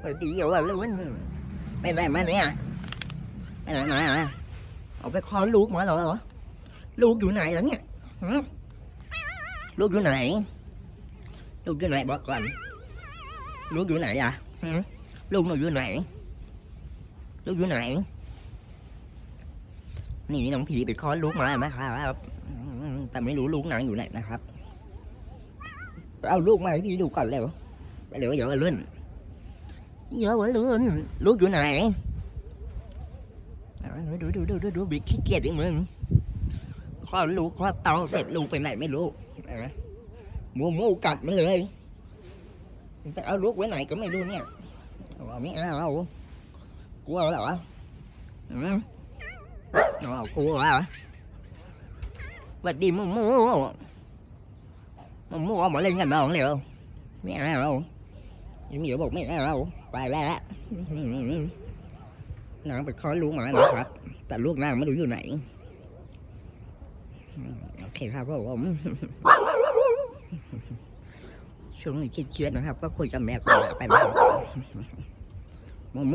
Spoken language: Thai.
ไปดีอยู่ว่าลุ้นไปไหนมาเนี่ยไปไหนมาอะเอาไปคลอลูกมาเหรอลูกอยู่ไหนแล้วเนี่ยลูกอยู่ไหน ลูกอยู่ไหนบอกก่อน ลูกอยู่ไหนอะลูกหนูอยู่ไหน ลูกอยู่ไหน นี่น้องผีไปคลอลูกมานะครับแต่ไม่รู้ลูกนางอยู่ไหนนะครับ เอาลูกมาให้พี่ดูก่อนเร็วเร็วเดี๋ยวเลื่น เยอะเว้ยลูกลูกอยู่ไหนดูดูดูดูดูบิ๊กขี้เกียจอีกมึงข้อลูกข้อเตาเสร็จลูกไปไหนไม่รู้มูมูกัดมันเลยไปเอาลูกไว้ไหนก็ไม่รู้เนี่ยว่าไม่เอาเอากลัวแล้วหรอเอากลัวแล้วสวัดดีมูมูมูมูเอามาเล่นกันน้องเร็วไม่เอา ยังเหยียวบอกไม่ได้เราไปแล้วนางไปคอลูกมานะครับ แต่ลูกนางไม่รู้อยู่ไหน โอเคครับผมช่วงนี้คิดเครียดนะครับ ก็คุยกับแม่ก่อนไปแล้รับโมโม